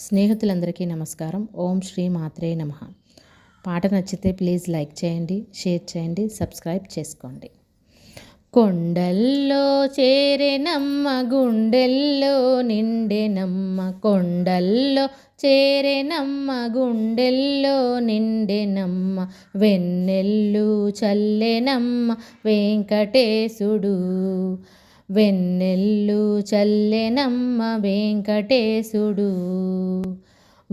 స్నేహితులందరికీ నమస్కారం. ఓం శ్రీ మాత్రే నమ. పాట నచ్చితే ప్లీజ్ లైక్ చేయండి షేర్ చేయండి సబ్స్క్రైబ్ చేసుకోండి. కొండల్లో చేరెనమ్మ గుండెల్లో నిండెనమ్మ కొండల్లో చేరెనమ్మ గుండెల్లో నిండెనమ్మ వెన్నెల్లు చల్లెనమ్మ వెంకటేశుడు. వెన్నెల్లు చల్లెనమ్మ వెంకటేశుడు.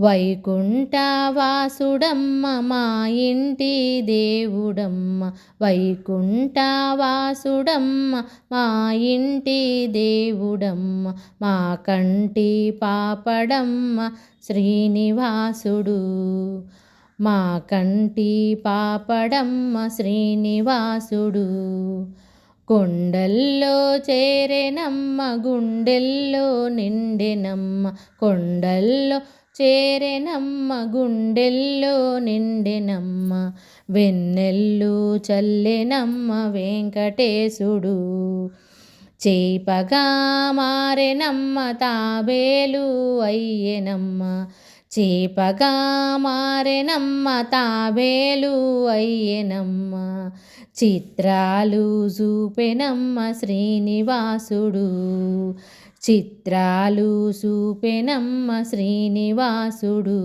వైకుంఠవాసుడమ్మ మా ఇంటి దేవుడమ్మ. వైకుంఠవాసుడమ్మ మా ఇంటి దేవుడమ్మ. మా కంటి పాపడమ్మ శ్రీనివాసుడు. మా కంటి పాపడమ్మ శ్రీనివాసుడు. కొండల్లో చేరెనమ్మ గుండెల్లో నిండెనమ్మ. కొండల్లో చేరెనమ్మ గుండెల్లో నిండెనమ్మ. వెన్నెల్లు చల్లెనమ్మ వెంకటేశుడు. చేపగా మారెనమ్మ తాబేలు అయ్యెనమ్మ. చేపగా మారెనమ్మ తాబేలు అయ్యెనమ్మ. చిత్రాలు చూపెనమ్మ శ్రీనివాసుడు. చిత్రాలు చూపెనమ్మ శ్రీనివాసుడు.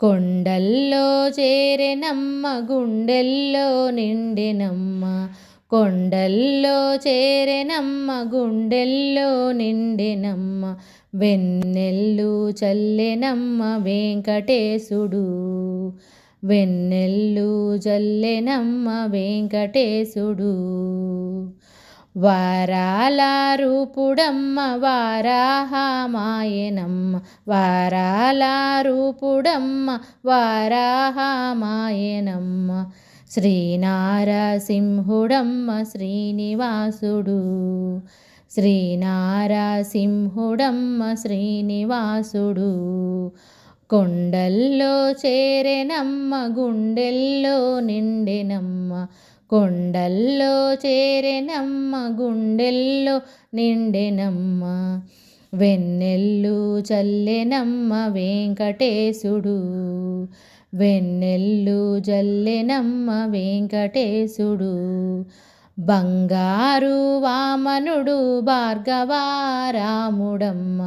కొండల్లో చేరెనమ్మ గుండెల్లో నిండెనమ్మ. కొండల్లో చేరెనమ్మ గుండెల్లో నిండెనమ్మ వెన్నెల్లు చల్లెనమ్మ వెంకటేశుడు. వెన్నెల్లు జల్లెనమ్మ వెంకటేశుడు. వారాల రూపుడమ్మ వారాహమాయనమ్మ. వారాల రూపుడమ్మ వారాహమాయనమ్మ. శ్రీనారసింహుడమ్మ శ్రీనివాసుడు. శ్రీనారసింహుడమ్మ శ్రీనివాసుడు. కొండల్లో చేరెనమ్మ గుండెల్లో నిండెనమ్మ. కొండల్లో చేరెనమ్మ గుండెల్లో నిండెనమ్మ. వెన్నెల్లు చల్లెనమ్మ వెంకటేశుడు. వెన్నెల్లు జల్లెనమ్మ వెంకటేశుడు బంగారు వామనుడు భార్గవారాముడమ్మ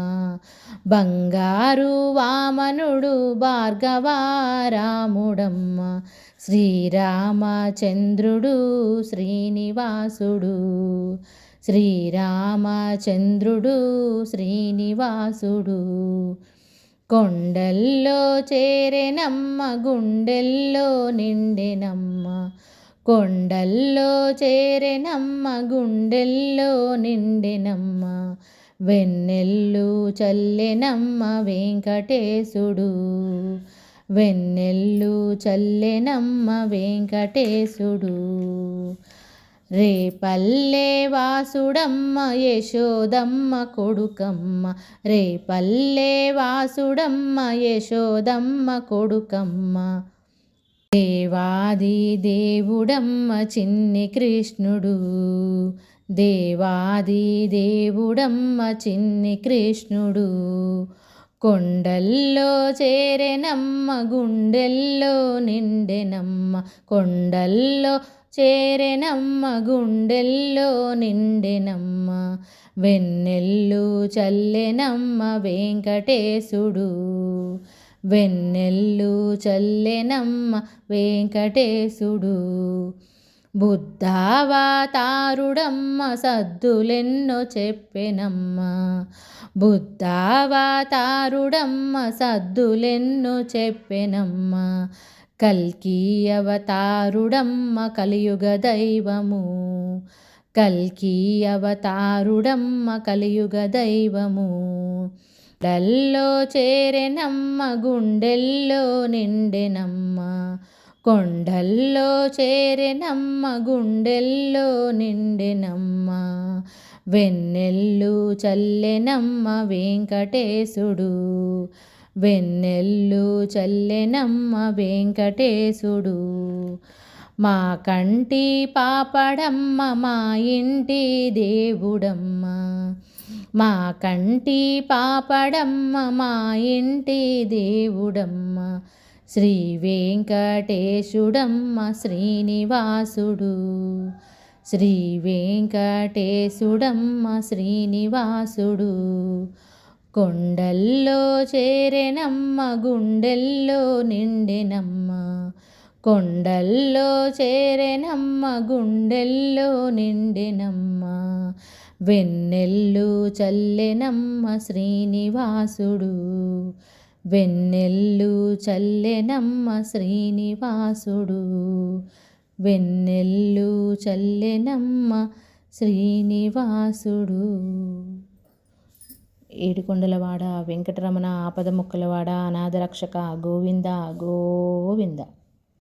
బంగారు వామనుడు భార్గవారాముడమ్మ శ్రీరామచంద్రుడు శ్రీనివాసుడు శ్రీరామచంద్రుడు శ్రీనివాసుడు. కొండల్లో చేరెనమ్మ గుండెల్లో నిండెనమ్మ. కొండల్లో చేరెనమ్మ గుండెల్లో నిండెనమ్మ. వెన్నెల్లు చల్లెనమ్మ వెంకటేశుడు. వెన్నెల్లు చల్లెనమ్మ వెంకటేశుడు. రేపల్లె వాసుడమ్మ యశోదమ్మ కొడుకమ్మ. రేపల్లె వాసుడమ్మ యశోదమ్మ కొడుకమ్మ. దేవాది దేవుడమ్మ చిన్ని కృష్ణుడు. దేవాది దేవుడమ్మ చిన్ని కృష్ణుడు. కొండల్లో చేరెనమ్మ గుండెల్లో నిండెనమ్మ. కొండల్లో చేరెనమ్మ గుండెల్లో నిండెనమ్మ వెన్నెల్లు చల్లెనమ్మ వెంకటేశుడు. వెన్నెల్లు చల్లెనమ్మ వెంకటేశుడు. బుద్ధావతారుడమ్మ సద్దులెన్నో చెప్పెనమ్మ. బుద్ధావతారుడమ్మ సద్దులెన్నో చెప్పెనమ్మ. కల్కి అవతారుడమ్మ కలియుగ దైవము. కల్కి అవతారుడమ్మ కలియుగ దైవము. డల్లో చేరెనమ్మ గుండెల్లో నిండెనమ్మ. కొండల్లో చేరెనమ్మ గుండెల్లో నిండెనమ్మ. వెన్నెల్లు చల్లెనమ్మ వెంకటేశుడు. వెన్నెల్లు చల్లెనమ్మ వెంకటేశుడు. మా కంటి పాపడమ్మ మా ఇంటి దేవుడమ్మ. మా కంటి పాపడమ్మ మా ఇంటి దేవుడమ్మ. శ్రీ వెంకటేశుడమ్మ శ్రీనివాసుడు. శ్రీ వెంకటేశుడమ్మ శ్రీనివాసుడు. కొండల్లో చేరెనమ్మ గుండెల్లో నిండెనమ్మ. కొండల్లో చేరెనమ్మ గుండెల్లో నిండెనమ్మ. వెన్నెల్లు చల్లెనమ్మ శ్రీనివాసుడు. వెన్నెల్లు చల్లెనమ్మ శ్రీనివాసుడు. వెన్నెల్లు చల్లెనమ్మ శ్రీనివాసుడు. ఏడుకొండలవాడ వెంకటరమణ ఆపద ముక్కలవాడ అనాథరక్షక గోవింద గోవింద.